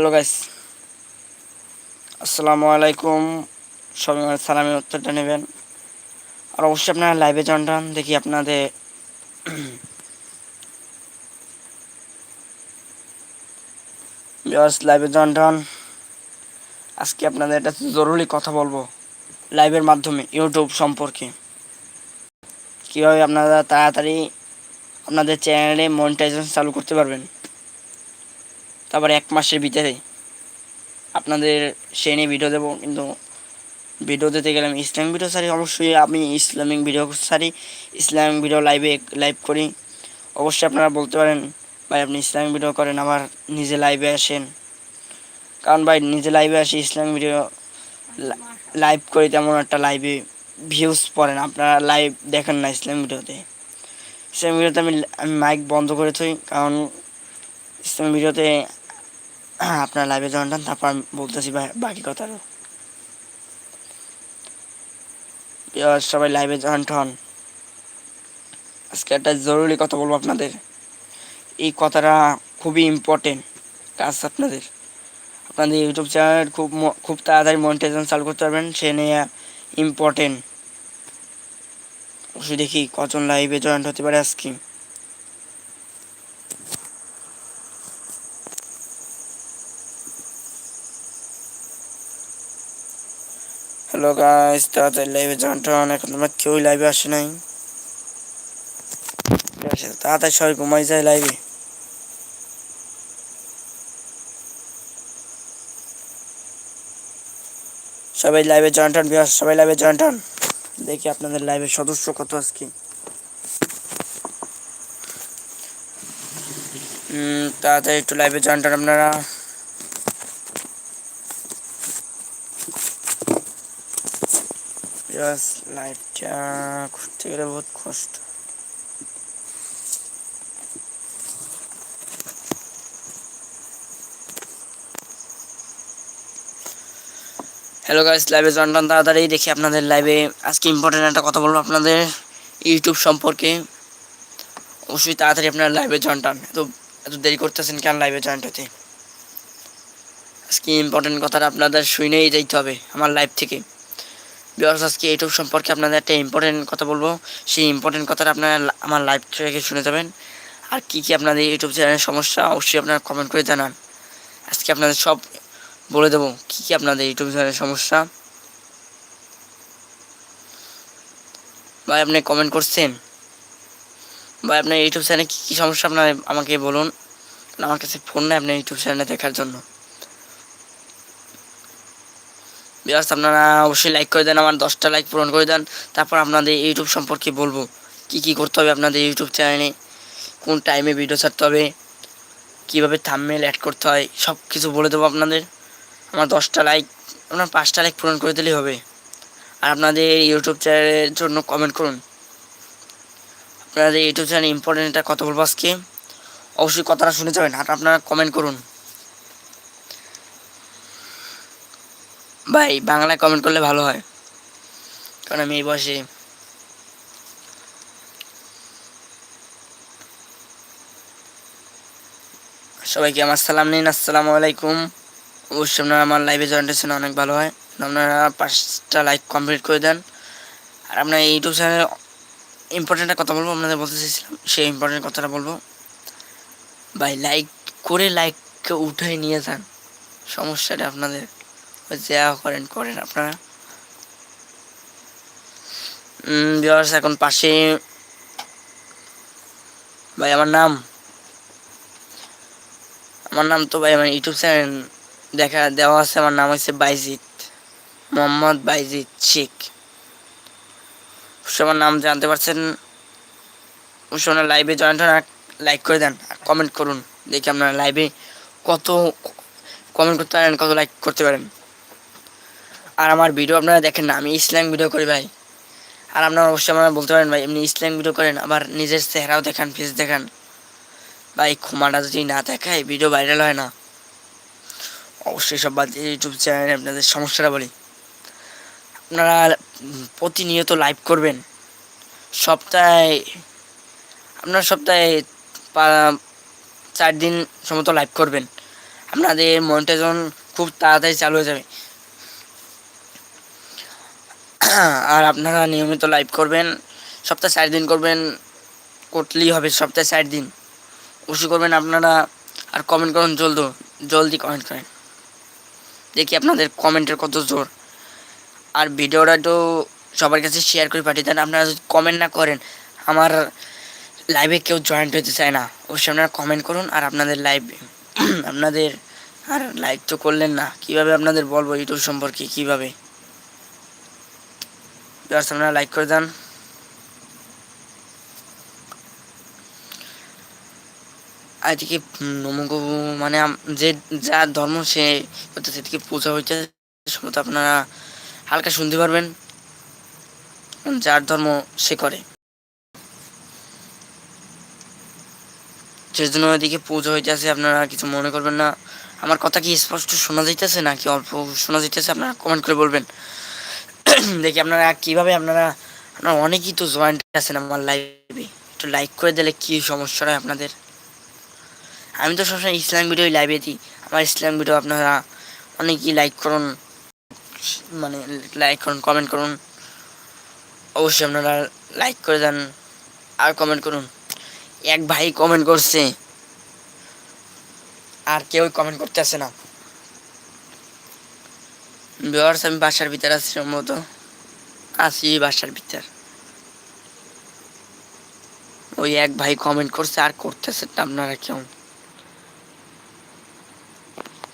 Hello guys. আসসালামু আলাইকুম। সবাই আমার সালামের উত্তরটা নেবেন। আর অবশ্যই আপনারা লাইভে জয়েন দেখি আপনাদের লাইভে জয়েন আজকে আপনাদের একটা জরুরি কথা বলব লাইভের মাধ্যমে ইউটিউব সম্পর্কে। কীভাবে আপনারা তাড়াতাড়ি আপনাদের চ্যানেলে মনিটাইজেশন চালু করতে পারবেন? তারপর এক মাসের ভিতরে আপনাদের সে নিয়ে ভিডিও দেবো, কিন্তু ভিডিও দিতে গেলে আমি ইসলামিক ভিডিও সারি অবশ্যই আমি ইসলামিক ভিডিও সারি ইসলামিক ভিডিও লাইভে লাইভ করি। অবশ্যই আপনারা বলতে পারেন, ভাই, আপনি ইসলামিক ভিডিও করেন আবার নিজে লাইভে আসেন। কারণ ভাই, নিজে লাইভে আসি ইসলামিক ভিডিও লাইভ করি তেমন একটা লাইভে ভিউজ পড়েন আপনারা লাইভ দেখেন না ইসলামিক ভিডিওতে ইসলামিক ভিডিওতে আমি আমি মাইক বন্ধ করে থই, কারণ ইসলামিক ভিডিওতে আপনার লাইভে জয়েন তারপর আমি বলতেছি বাকি কথাটা সবাই লাইভে জয়েন্ট হন। আজকে একটা জরুরি কথা বলব আপনাদের। এই কথাটা খুবই ইম্পর্টেন্ট কাজ আপনাদের। আপনাদের ইউটিউব চ্যানেল খুব খুব তাড়াতাড়ি মনিটাইজেশন চালু করতে পারবেন, সে নিয়ে ইম্পর্টেন্ট দেখি কজন লাইভে জয়েন্ট হতে পারে আজকে। হ্যালো গাইস তাড়াতাড়ি লাইভে এখন তোমার কেউই লাইভে আসে নাই। তাড়াতাড়ি সবাই ঘুমাই যায় লাইভে সবাই লাইভে জয়েন্ট হন বিহার সবাই লাইভে জয়েন্ট হন দেখি আপনাদের লাইভের সদস্য কত আজকে। তাড়াতাড়ি একটু লাইভে জয়েন্ট হন আপনারা লাইভটা করতে গেলে বহুত কষ্ট। হ্যালো গাইস লাইভে জয়েন তাড়াতাড়ি দেখি আপনাদের লাইভে আজকে ইম্পর্টেন্ট একটা কথা বলব আপনাদের ইউটিউব সম্পর্কে। অবশ্যই তাড়াতাড়ি আপনারা লাইভে জয়েন টান। এত এত দেরি করতেছেন কেন লাইভে জয়েন্ট হতে? আজকে ইম্পর্টেন্ট কথাটা আপনাদের শুনেই যাইতে হবে আমার লাইভ থেকে। বিকজ আজকে ইউটিউব সম্পর্কে আপনাদের একটা ইম্পর্টেন্ট কথা বলব। সেই ইম্পর্টেন্ট কথাটা আপনারা আমার লাইভ থেকে শুনে যাবেন। আর কী কী আপনাদের ইউটিউব চ্যানেলের সমস্যা, অবশ্যই আপনারা কমেন্ট করে জানান। আজকে আপনাদের সব বলে দেবো কী কী আপনাদের ইউটিউব চ্যানেলের সমস্যা। ভাই, আপনি কমেন্ট করছেন? ভাই, আপনার ইউটিউব চ্যানেলে কী কী সমস্যা আপনার আমাকে বলুন। আমার কাছে ফোন নেই আপনার ইউটিউব চ্যানেলে দেখার জন্য। বিরাজ আপনারা অবশ্যই লাইক করে দেন, আমার দশটা লাইক পূরণ করে দেন। তারপর আপনাদের ইউটিউব সম্পর্কে বলব, কি কি করতে হবে আপনাদের ইউটিউব চ্যানেলে কোন টাইমে ভিডিও ছাড়তে হবে, কীভাবে থামমেল অ্যাড করতে হয় সব কিছু বলে দেবো আপনাদের। আমার দশটা লাইক আপনার পাঁচটা লাইক পূরণ করে দিলেই হবে। আর আপনাদের ইউটিউব চ্যানেলের জন্য কমেন্ট করুন। আপনাদের ইউটিউব চ্যানেল ইম্পর্টেন্ট একটা কথা বলব আজকে। অবশ্যই কথাটা শুনে যাবেন, আর আপনারা কমেন্ট করুন। ভাই, বাংলায় কমেন্ট করলে ভালো হয়। কারণ আমি এই বয়সে সবাইকে আমার সালাম নিন, আসসালামু আলাইকুম। অবশ্যই আপনারা আমার লাইভে জয়েন্ট হয়েছেন অনেক ভালো হয়। আপনারা পাঁচটা লাইক কমপ্লিট করে দেন। আর আপনার ইউটিউব চ্যানেলে ইম্পর্টেন্ট কথা বলব, আপনাদের বলতে চাইছিলাম, সেই ইম্পর্টেন্ট কথাটা বলব। ভাই লাইক করে লাইককে উঠে নিয়ে যান। সমস্যাটা আপনাদের। যা করেন করেন আপনারা। এখন পাশে। ভাই, আমার নাম। আমার নাম তো ভাই, আমার ইউটিউব চ্যানেল দেখা, দেওয়া আছে। আমার নাম হচ্ছে বাইজিৎ, মোহাম্মদ বাইজিৎ শেখ। আমার নাম জানতে পারছেন? অবশ্যই লাইভে জয়েন হন লাইক করে দেন, আর কমেন্ট করুন। দেখি আপনারা লাইভে কত কমেন্ট করতে পারেন, কত লাইক করতে পারেন। আর আমার ভিডিও আপনারা দেখেন না, আমি ইসলাম ভিডিও করি ভাই। আর আপনারা অবশ্যই আপনারা বলতে পারেন ভাই, এমনি ইসলাম ভিডিও করেন, আবার নিজের চেহারাও দেখান ফেস দেখান। ভাই, ক্ষমাটা যদি না দেখায় ভিডিও ভাইরাল হয় না। অবশ্যই সব বাদ ইউটিউব চ্যানেলে আপনাদের সমস্যাটা বলি। আপনারা প্রতিনিয়ত লাইভ করবেন। সপ্তাহে, আপনার সপ্তাহে চার দিন সমত লাইভ করবেন। আপনাদের মনিটাইজন খুব তাড়াতাড়ি চালু হয়ে যাবে। আর আপনারা নিয়মিত লাইভ করবেন, সপ্তাহে চার দিন করবেন, করলেই হবে সপ্তাহে চার দিন। অবশ্যই করবেন আপনারা, আর কমেন্ট করুন জলদি জলদি কমেন্ট করেন। দেখি আপনাদের কমেন্টের কত জোর। আর ভিডিওটা তো সবার কাছে শেয়ার করে পাঠিয়ে দেন। আপনারা যদি কমেন্ট না করেন, আমার লাইভে কেউ জয়েন্ট হতে চায় না। অবশ্যই আপনারা কমেন্ট করুন, আর আপনাদের লাইভ আপনাদের আর লাইভ তো করলেন না। কীভাবে আপনাদের বলব ইউটিউব সম্পর্কে, কীভাবে? আপনারা লাইক করে দেন। এদিকে নমক মানে যে যার ধর্ম সে সেদিকে পূজা হইতে সম্ভবত আপনারা হালকা শুনতে পারবেন যার ধর্ম সে করে। সেজন্য ওইদিকে পুজো হইতেছে আপনারা কিছু মনে করবেন না। আমার কথা কি স্পষ্ট শোনা যাইতেছে, নাকি অল্প শোনা যাইতেছে, আপনারা কমেন্ট করে বলবেন। দেখি আপনারা কীভাবে আপনারা আপনারা অনেকেই তো জয়েন্ট আছেন আমার লাইভে একটু লাইক করে দিলে কি সমস্যা হয় আপনাদের? আমি তো সবসময় ইসলাম ভিডিও লাইভে দিই। আমার ইসলাম ভিডিও আপনারা অনেকেই লাইক করুন মানে লাইক করুন কমেন্ট করুন। অবশ্যই আপনারা লাইক করে দেন আর কমেন্ট করুন। এক ভাই কমেন্ট করছে, আর কেউ কমেন্ট করতে আসে না। ভিউয়ার্স আমি বাসার ভিতরে আছি সম্ভবত। আছি বাসার ভিতর। ওই এক ভাই কমেন্ট করছে, আর করতেছে আপনারা কেউ?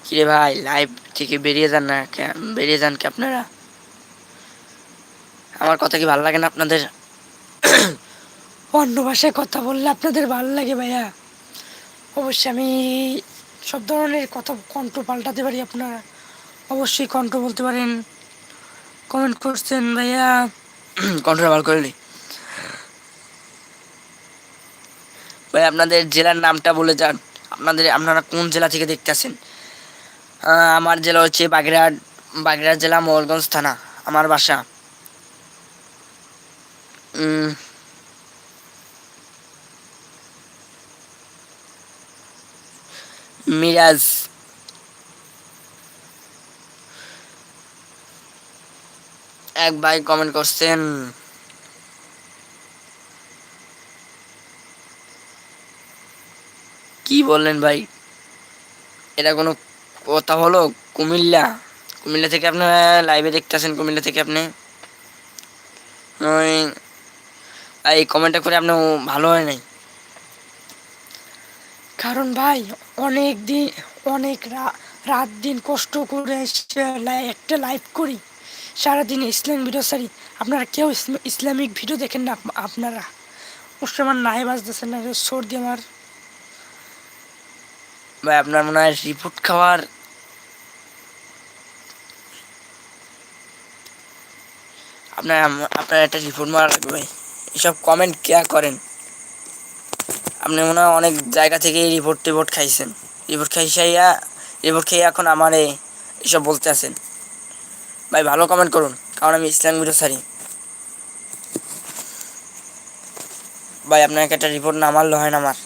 কিরে ভাই লাইভ থেকে বেরিয়ে যান না বেরিয়ে যান কি আপনারা? আমার কথা কি ভালো লাগে না আপনাদের? অন্য ভাষায় কথা বললে আপনাদের ভালো লাগে ভাইয়া? অবশ্যই আমি সব ধরনের কথা কণ্ঠ পাল্টাতে পারি আপনারা। অবশ্যই কণ্ঠ বলতে পারেন। কমেন্ট করছেন ভাইয়া। কণ্ঠটা ভালো করে ভাই, আপনাদের জেলার নামটা বলে যান। আপনাদের, আপনারা কোন জেলা থেকে দেখতে আসেন? আমার জেলা হচ্ছে বাগেরহাট বাগেরহাট জেলা মোহনগঞ্জ থানা, আমার বাসা। মিরাজ। এক ভাই কমেন্ট করছেন। কি বললেন ভাই? এটা কোনো কথা হলো? কুমিল্লা? কুমিল্লা থেকে আপনারা লাইভে দেখতেছেন কুমিল্লা থেকে আপনি? এই কমেন্টটা করে আপনার ভালো হয় নাই? কারণ ভাই, অনেক দিন, অনেক রাত দিন কষ্ট করে একটা লাইভ করি। সারাদিন ইসলামিক ভিডিও সারি আপনারা কেউ ইসলামিক ভিডিও দেখেন না আপনারা। অবশ্যই আমার নাই বাজতেছে না সর্দি আমার। ভাই, আপনার মনে হয় রিপোর্ট খাওয়ার আপনার আপনার একটা রিপোর্ট মারা লাগবে ভাই। এসব কমেন্ট কেয়া করেন? আপনি মনে হয় অনেক জায়গা থেকে রিপোর্ট টিপোর্ট খাইছেন। রিপোর্ট খাইসাইয়া রিপোর্ট খেয়ে এখন আমারে এসব বলতে আছেন। ভাই, ভালো কমেন্ট করুন, কারণ আমি ইসলাম ভিডিও সারি ভাই, আপনাকে একটা রিপোর্ট না মারলে হয় না আমার।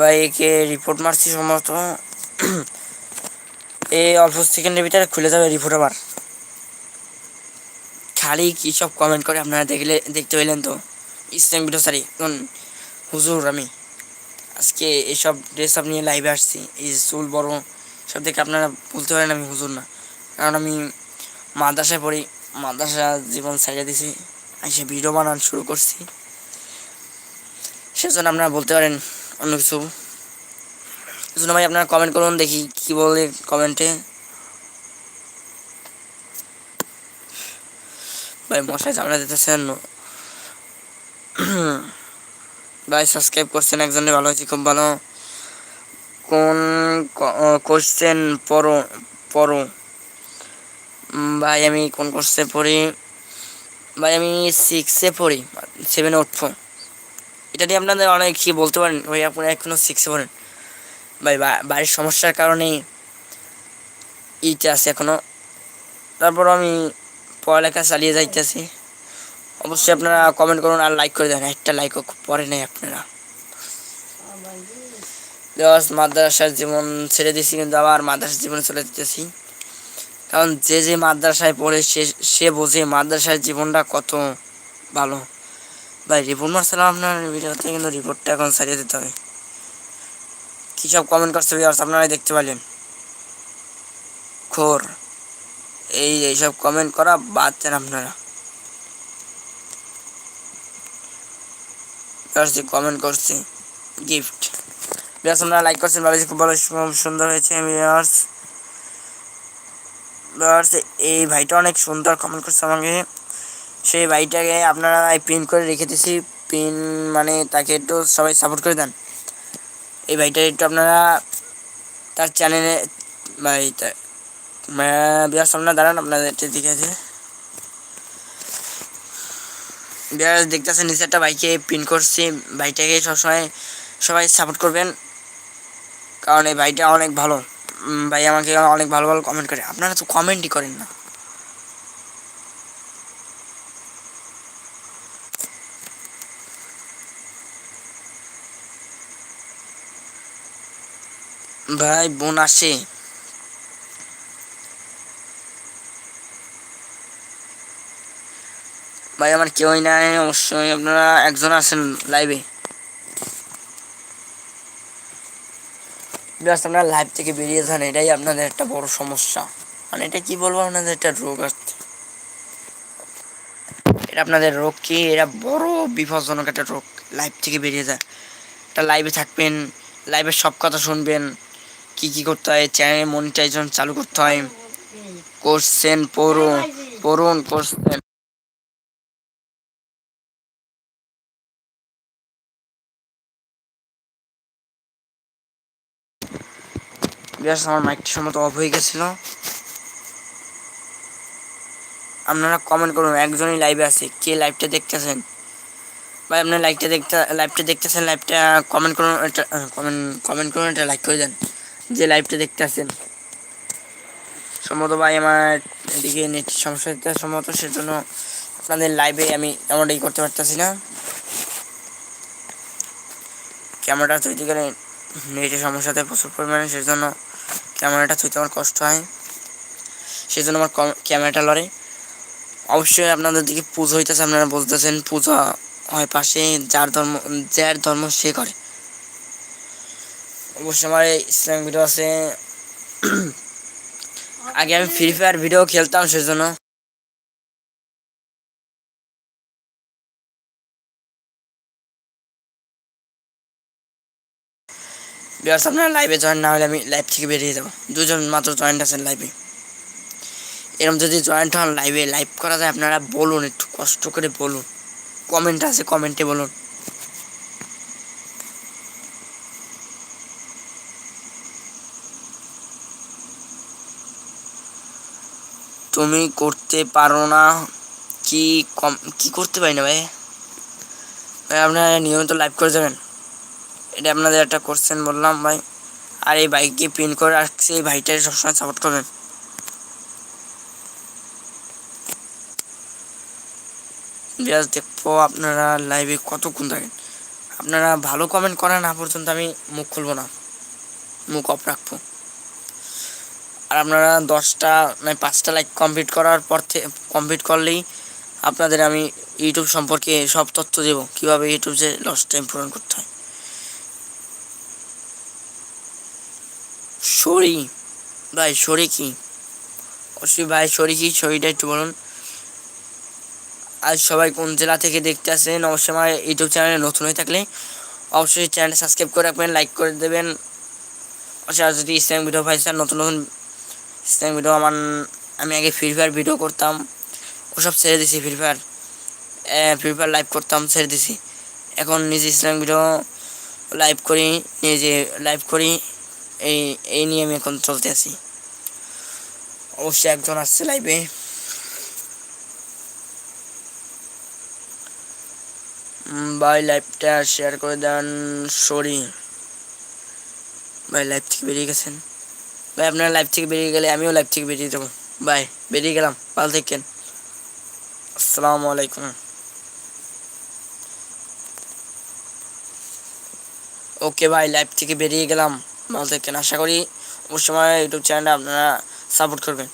ভাই একে রিপোর্ট মারছি সম্ভবত এই অল্প সেকেন্ডের ভিতরে খুলে যাবে রিপোর্ট আবার। খালি কী সব কমেন্ট করে আপনারা দেখলে, দেখতে পেলেন তো। ইসলাম ভিডিও সারি এখন হুজুর আমি। আজকে এসব ড্রেস আপ নিয়ে লাইভে আসছি। এই চুল বড়, সব দেখে আপনারা বলতে পারেন আমি হুজুর না। কারণ আমি মাদ্রাসায় পড়ি, মাদ্রাসা জীবন সাইডে দিছি। এসে ভিডিও বানানো শুরু করছি। সেজন্য আপনারা বলতে পারেন অন্য কিছু জন্য ভাই, আপনারা কমেন্ট করুন, দেখি কি বলে কমেন্টে ভাই মশাই ঝামেলা দিতেছেন ভাই সাবস্ক্রাইব করছেন একজনে, ভালো হয়েছে খুব ভালো। কোন কোশ্চেন পড়ো পড়ো। ভাই, আমি কোন কোশ্চেন পড়ি? ভাই, আমি সিক্সে পড়ি সেভেন সেভেনে উঠবো। এটা নিয়ে আপনাদের অনেক কি বলতে পারেন? ওই আপনারা এখনও সিক্সে পড়েন। ভাই বাড়ির সমস্যার কারণেই ইতে আছে এখনও তারপর আমি পড়ালেখা চালিয়ে যাইতেছি। অবশ্যই আপনারা কমেন্ট করুন আর লাইক করে দেন। একটা লাইকও পরে নেই আপনারা। জাস্ট মাদ্রাসার জীবন ছেড়ে দিয়েছি, কিন্তু আবার মাদ্রাসার জীবনে চলে যেতেছি। কারণ যে যে মাদ্রাসায় পড়ে সে সে বোঝে মাদ্রাসার জীবনটা কত ভালো। ভাই, রিপোর্ট মারছিলাম আপনার ভিডিওতে কিন্তু রিপোর্টটা এখন সারিয়ে দিতে হবে। কী সব কমেন্ট করছে ভিউয়ার্স আপনারাই দেখতে পারলেন। খোর এই এইসব কমেন্ট করা বাদ দেন আপনারা। কমেন্ট করছে গিফট ভিউয়ার্স আপনারা লাইক করছেন, ভালো খুব ভালো সুন্দর হয়েছে ভিউয়ার্স ভিউয়ার্স এই ভাইটা অনেক সুন্দর কমেন্ট করছে আমাকে। সেই ভাইটাকে আপনারা পিন করে রেখে দিয়েছি মানে তাকে একটু সবাই সাপোর্ট করে দেন। এই ভাইটা একটু আপনারা তার চ্যানেলে ভাই বিয়ার দাঁড়ান আপনাদের দিকে আছে বিয়ার নিচে একটা বাইকে পিন করছি ভাইটাকে সবসময় সবাই সাপোর্ট করবেন। কারণ এই ভাইটা অনেক ভালো। ভাই আমাকে অনেক ভালো ভালো কমেন্ট করে। আপনারা তো কমেন্টই করেন না। ভাই, বোন আসে ভাই, আমার কেউই নাই, অবশ্যই আপনারা একজন আছেন লাইভে আপনারা লাইভ থেকে বেরিয়ে যান, এটাই আপনাদের একটা বড় সমস্যা। মানে এটা কি বলব, আপনাদের একটা রোগ আসছে এটা আপনাদের রোগ কি? এটা বড় বিপজ্জনক একটা রোগ লাইভ থেকে বেরিয়ে যায় একটা লাইভে থাকবেন লাইভে সব কথা শুনবেন। কি কি করতে হয় চ্যানেলে মনিটাইজেশন চালু করতে হয়। করছেন পড়ুন পড়ুন করছেন। বিয়াস আমার মাইকটি সম্মত অফ হয়ে গেছিল। আপনারা কমেন্ট করুন, একজনই লাইভে আছে, কে লাইভটা দেখতেছেন? ভাই আপনার লাইভটা দেখতে লাইভটা দেখতেছেন লাইভটা কমেন্ট করুন, এটা কমেন্ট কমেন্ট করুন, এটা লাইক করে দেন। যে লাইভটা দেখতে আছেন সম্ভবত ভাই আমার এদিকে নেট সমস্যা সম্ভবত সেজন্য আপনাদের লাইভে আমি এমনটাই করতে পারতেছি না। ক্যামেরাটা তৈরি করে নেটের সমস্যাতে প্রচুর পরিমাণে, সেজন্য ক্যামেরাটা থইতে আমার কষ্ট হয়। সেই জন্য আমার ক্যামেরাটা লড়ে। অবশ্যই আপনাদের দিকে পুজো হইতেছে, আপনারা বলতেছেন পূজা হয় পাশে, যার ধর্ম যার ধর্ম সে করে। অবশ্যই আমার ইসলামিক ভিডিও আছে। আগে আমি ফ্রি ফায়ার ভিডিও খেলতাম সেজন্য। বিয়ার্স আপনারা লাইভে জয়েন না হলে আমি লাইভ থেকে বেরিয়ে যাব। দুজন মাত্র জয়েন্ট আছেন লাইভে এরকম যদি জয়েন্ট হন লাইভে লাইভ করা যায়, আপনারা বলুন, একটু কষ্ট করে বলুন। কমেন্ট আছে কমেন্টে বলুন। তুমি করতে পারো না। কি কম, কি করতে পারি না ভাই? ভাই, আপনারা নিয়মিত লাইভ করে যাবেন। এটা আপনাদের একটা কোশ্চেন বললাম ভাই। আর এই বাইককে পিন করে রাখছি এই ভাইটাকে সবসময় সাপোর্ট করবেন। বিরাজ দেখব আপনারা লাইভে কতক্ষণ থাকেন। আপনারা ভালো কমেন্ট করেন, না পর্যন্ত আমি মুখ খুলবো না। মুখ অফ রাখব। আর আপনারা দশটা মানে পাঁচটা লাইক কমপ্লিট করার পর থেকে কমপ্লিট করলেই আপনাদের আমি ইউটিউব সম্পর্কে সব তথ্য দেবো, কীভাবে ইউটিউব যে লস টাইম পূরণ করতে হয়। সরি, ভাই, সরি কি? অবশ্যই ভাই, সরি কি? সরিটা একটু বলুন। আজ সবাই কোন জেলা থেকে দেখতে আসেন অবশ্যই আমার ইউটিউব চ্যানেলে নতুন হয়ে থাকলে অবশ্যই চ্যানেলটা সাবস্ক্রাইব করে রাখবেন লাইক করে দেবেন। অবশ্যই আর যদি ইসলামিক ভিডিও ভাই স্যার, নতুন নতুন ইসলামিক ভিডিও আমার আমি আগে ফ্রি ফায়ার ভিডিও করতাম। ওসব ছেড়ে দিছি free fire free fire live করতাম, ছেড়ে দিছি। এখন নিজে ইসলামিক ভিডিও লাইভ করি, নিজে লাইভ করি। এই এই নিয়ে আমি এখন চলতে আছি। অবশ্যই একজন আসছে লাইভে ভাই লাইভটা শেয়ার করে দেন সরি ভাই লাইভ থেকে বেরিয়ে গেছেন। ভাই, আপনারা লাইভ থেকে বেরিয়ে গেলে আমিও লাইভ থেকে বেরিয়ে যাব। বাই, বেরিয়ে গেলাম ভালো থাকেন আসসালামু আলাইকুম। ওকে ভাই লাইভ থেকে বেরিয়ে গেলাম ভালো থাকেন আশা করি অবশ্যই ইউটিউব চ্যানেলটা আপনারা সাপোর্ট করবেন।